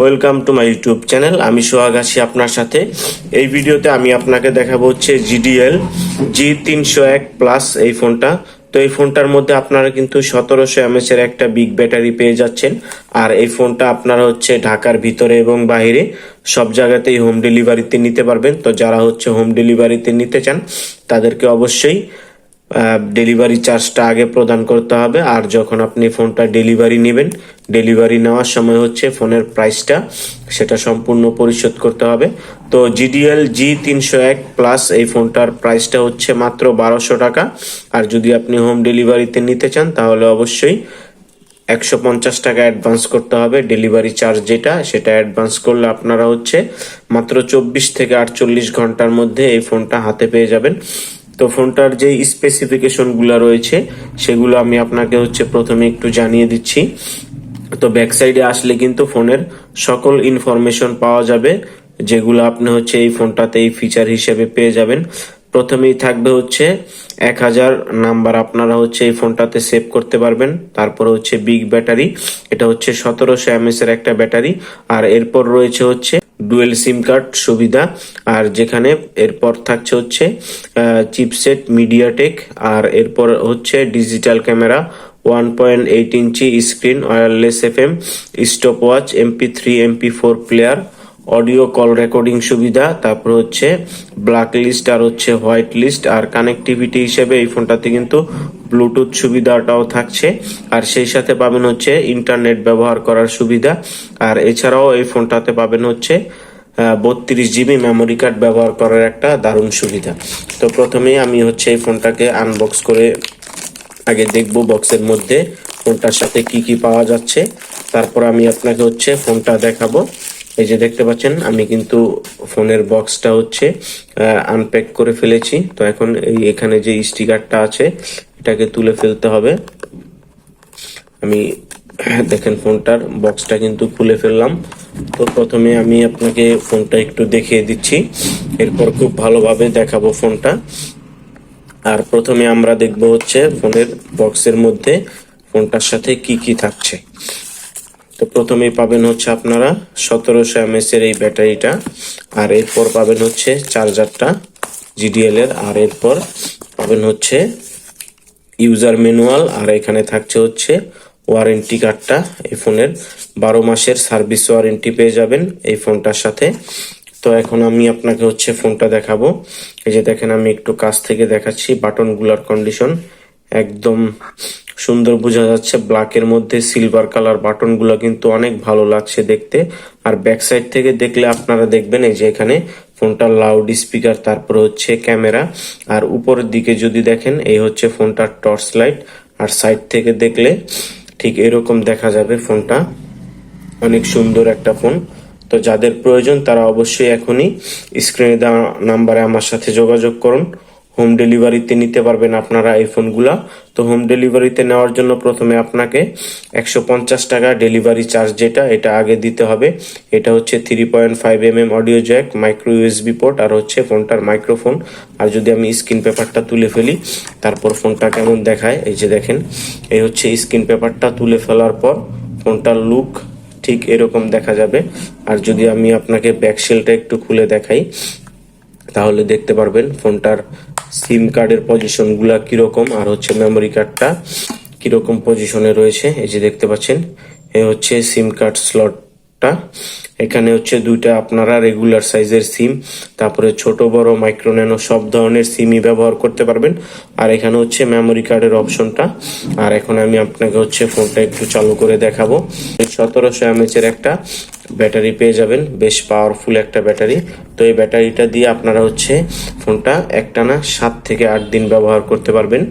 Welcome to my YouTube channel আমি সোহাগ আছি আপনার সাথে। এই ভিডিওতে আমি আপনাকে দেখাবো হচ্ছে জিডিএল জি তিনশো এক প্লাস এই ফোনটা। তো এই ফোনটার মধ্যে আপনারা কিন্তু সতেরোশো এমএস এর একটা বিগ ব্যাটারি পেয়ে যাচ্ছেন। আর এই ফোনটা আপনারা হচ্ছে ঢাকার ভিতরে এবং বাইরে সব জায়গাতেই হোম ডেলিভারিতে নিতে পারবেন। তো যারা হচ্ছে হোম ডেলিভারিতে নিতে চান, তাদেরকে অবশ্যই ডেলিভারি চার্জটা আগে প্রদান করতে হবে। আর যখন আপনি ফোনটা ডেলিভারি নেবেন ডেলিভারি নেওয়ার সময় হচ্ছে ফোনের প্রাইসটা, সেটা সম্পূর্ণ পরিশোধ করতে হবে। তো জিডিএল জি তিনশো এক প্লাস এই ফোনটার প্রাইসটা হচ্ছে মাত্র বারোশো টাকা। আর যদি আপনি হোম ডেলিভারিতে নিতে চান, তাহলে অবশ্যই একশো পঞ্চাশ টাকা অ্যাডভান্স করতে হবে। ডেলিভারি চার্জ যেটা, সেটা অ্যাডভান্স করলে আপনারা হচ্ছে মাত্র চব্বিশ থেকে আটচল্লিশ ঘণ্টার মধ্যে এই ফোনটা হাতে পেয়ে যাবেন। তো ফোনটার যে স্পেসিফিকেশনগুলো রয়েছে, সেগুলো আমি আপনাকে হচ্ছে প্রথমে একটু জানিয়ে দিচ্ছি। তো ব্যাক সাইডে আসলে কিন্তু ফোনের সকল ইনফরমেশন পাওয়া যাবে, যেগুলো আপনি হচ্ছে এই ফোনটাতে এই ফিচার হিসেবে পেয়ে যাবেন। প্রথমেই থাকবে হচ্ছে এক হাজার নাম্বার আপনারা হচ্ছে এই ফোনটাতে সেভ করতে পারবেন। তারপর হচ্ছে বিগ ব্যাটারি এটা হচ্ছে সতেরোশো এমএস এর একটা ব্যাটারি আর এরপর রয়েছে হচ্ছে ডুয়েল সিম কার্ড সুবিধা, আর যেখানে এরপর থাকছে হচ্ছে চিপসেট মিডিয়াটেক আর এরপর হচ্ছে digital camera one point eight inch screen wireless F M stop watch MP three MP four player audio call recording সুবিধা, তারপর হচ্ছে ব্ল্যাক লিস্ট আর হচ্ছে হোয়াইট লিস্ট আর কানেক্টিভিটি হিসেবে এই ফোনটাতে কিন্তু ব্লুটুথ সুবিধাটাও থাকছে। আর সেই সাথে পাবেন হচ্ছে ইন্টারনেট ব্যবহার করার সুবিধা। আর এছাড়াও এই ফোনটাতে পাবেন হচ্ছে বত্রিশ জিবি মেমোরি কার্ড ব্যবহার করার একটা দারুণ সুবিধা। তো প্রথমেই আমি হচ্ছে এই ফোনটাকে আনবক্স করে আগে দেখব বক্সের মধ্যে ফোনটার সাথে কি কি পাওয়া যাচ্ছে। তারপর আমি আপনাকে হচ্ছে ফোনটা দেখাবো। এই যে দেখতে পাচ্ছেন, আমি কিন্তু ফোনের বক্সটা হচ্ছে আনপ্যাক করে ফেলেছি। তো এখন এই এখানে যে স্টিকারটা আছে, এটাকে তুলে ফেলতে হবে। আমি দেখেন ফোনটার বক্সটা কিন্তু খুলে ফেললাম। তো প্রথমে আমি আপনাকে ফোনটা একটু দেখিয়ে দিচ্ছি। এরপর খুব ভালোভাবে দেখাবো ফোনটা। আর প্রথমে আমরা দেখব হচ্ছে ফোনের বক্সের মধ্যে ফোনটার সাথে কি কি থাকছে। তো প্রথমেই পাবেন হচ্ছে আপনারা সতেরোশো এমএস এর এই ব্যাটারিটা, আর এরপর পাবেন হচ্ছে চার্জারটা জিডিএল এর, আর এরপর পাবেন হচ্ছে ইউজার ম্যানুয়াল, আর এখানে থাকছে হচ্ছে ওয়ারেন্টি কার্ডটা। এই ফোনের বারো মাসের সার্ভিস ওয়ারেন্টি পেয়ে যাবেন এই ফোনটার সাথে। তো এখন আমি আপনাকে হচ্ছে ফোনটা দেখাবো। এই যে দেখেন, আমি একটু কাছ থেকে দেখাচ্ছি বাটনগুলোর কন্ডিশন একদম সুন্দর বোঝা যাচ্ছে ব্ল্যাকের মধ্যে সিলভার কালার বাটনগুলো কিন্তু অনেক ভালো লাগছে দেখতে। আর ব্যাক সাইড থেকে দেখলে আপনারা দেখবেন, এই যে এখানে ফোনটার লাউড স্পিকার তারপর হচ্ছে ক্যামেরা আর উপরের দিকে যদি দেখেন, এই হচ্ছে ফোনটার টর্চ লাইট আর সাইড থেকে দেখলে ঠিক এরকম দেখা যাবে ফোনটা। অনেক সুন্দর একটা ফোন। তো যাদের প্রয়োজন, তারা অবশ্যই এখনই স্ক্রিনে দেওয়া নাম্বারে আমার সাথে যোগাযোগ করুন। হোম ডেলিভারিতে নিতে পারবেন আপনারা এই ফোনগুলা তো হোম ডেলিভারিতে নেওয়ার জন্য প্রথমে আপনাকে একশো পঞ্চাশ টাকা ডেলিভারি চার্জ যেটা, এটা আগে দিতে হবে। এটা হচ্ছে three point five M M audio jack micro USB port আর হচ্ছে ফোনটার মাইক্রোফোন আর যদি আমি স্ক্রিন পেপারটা তুলে ফেলি, তারপর ফোনটা কেমন দেখায়? এই যে দেখেন, এই হচ্ছে স্ক্রিন পেপারটা তুলে ফেলার পর ফোনটার লুক ঠিক এরকম দেখা যাবে। আর যদি আমি আপনাকে ব্যাকশেলটা একটু খুলে দেখাই, তাহলে দেখতে পারবেন ফোনটার সিম কার্ডের পজিশনগুলা কীরকম, আর হচ্ছে মেমোরি কার্ডটা কীরকম পজিশনে রয়েছে। এই যে দেখতে পাচ্ছেন, এ হচ্ছে সিম কার্ড স্লটটা এখানে হচ্ছে দুইটা আপনারা রেগুলার সাইজের সিম তারপরে ছোট, বড় মাইক্রো ন্যানো সব ধরনের সিমই ব্যবহার করতে পারবেন। আর এখানে হচ্ছে মেমোরি কার্ডের অপশনটা আর এখন আমি আপনাকে হচ্ছে ফোনটা একটু চালু করে দেখাবো। সতেরোশো এমএচ এর একটা ব্যাটারি পেয়ে যাবেন। বেশ পাওয়ারফুল একটা ব্যাটারি। তো এই ব্যাটারিটা দিয়ে আপনারা হচ্ছে ফোনটা একটানা সাত থেকে আট দিন ব্যবহার করতে পারবেন।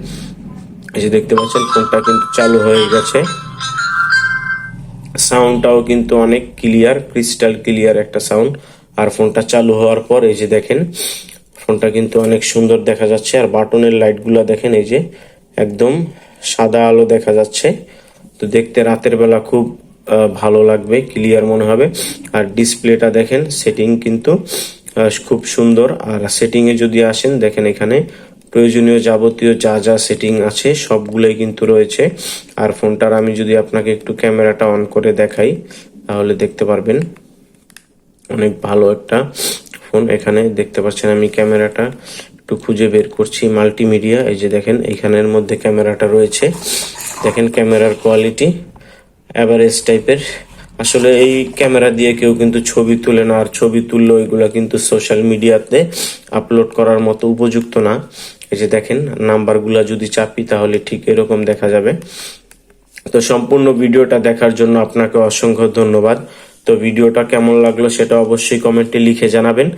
এই যে দেখতে পাচ্ছেন ফোনটা কিন্তু চালু হয়ে গেছে। সাউন্ডটাও কিন্তু অনেক ক্লিয়ার ক্রিস্টাল ক্লিয়ার একটা সাউন্ড আর ফোনটা চালু হওয়ার পর এই যে দেখেন, ফোনটা কিন্তু অনেক সুন্দর দেখা যাচ্ছে। আর বাটনের লাইটগুলো দেখেন, এই যে একদম সাদা আলো দেখা যাচ্ছে। তো দেখতে রাতের বেলা খুব ভালো লাগবে ক্লিয়ার মনে হবে। আর ডিসপ্লেটা দেখেন সেটিং কিন্তু খুব সুন্দর। আর সেটিং এ যদি আসেন, দেখেন এখানে প্রয়োজনীয় যাবতীয় যা যা সেটিং আছে সবগুলোই কিন্তু রয়েছে। আর ফোনটার আমি যদি আপনাকে একটু ক্যামেরাটা অন করে দেখাই, তাহলে দেখতে পারবেন। অনেক ভালো একটা ফোন এখানে দেখতে পাচ্ছেন আমি ক্যামেরাটা একটু খুঁজে বের করছি মাল্টিমিডিয়া এই যে দেখেন এইখানের মধ্যে ক্যামেরাটা রয়েছে। দেখেন ক্যামেরার কোয়ালিটি অ্যাভারেজ টাইপের আসলে এই ক্যামেরা দিয়ে কেউ কিন্তু ছবি তুলে না, আর ছবি তুললে ওইগুলা কিন্তু সোশ্যাল মিডিয়াতে আপলোড করার মতো উপযুক্ত না। এই যে দেখেন, নাম্বারগুলা যদি চাপি, তাহলে ঠিক এরকম দেখা যাবে। তো সম্পূর্ণ ভিডিওটা দেখার জন্য আপনাকে অসংখ্য ধন্যবাদ। তো ভিডিওটা কেমন লাগল সেটা অবশ্যই কমেন্টে লিখে জানাবেন।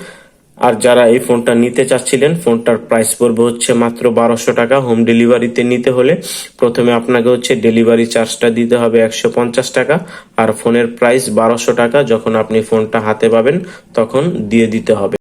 আর যারা এই ফোনটা নিতে চাচ্ছিলেন, ফোনটার প্রাইস পড়বে হচ্ছে মাত্র বারোশো টাকা। হোম ডেলিভারিতে নিতে হলে প্রথমে আপনাকে হচ্ছে ডেলিভারি চার্জটা দিতে হবে একশো পঞ্চাশ টাকা। আর ফোনের প্রাইস বারোশো টাকা, যখন আপনি ফোনটা হাতে পাবেন, তখন দিয়ে দিতে হবে।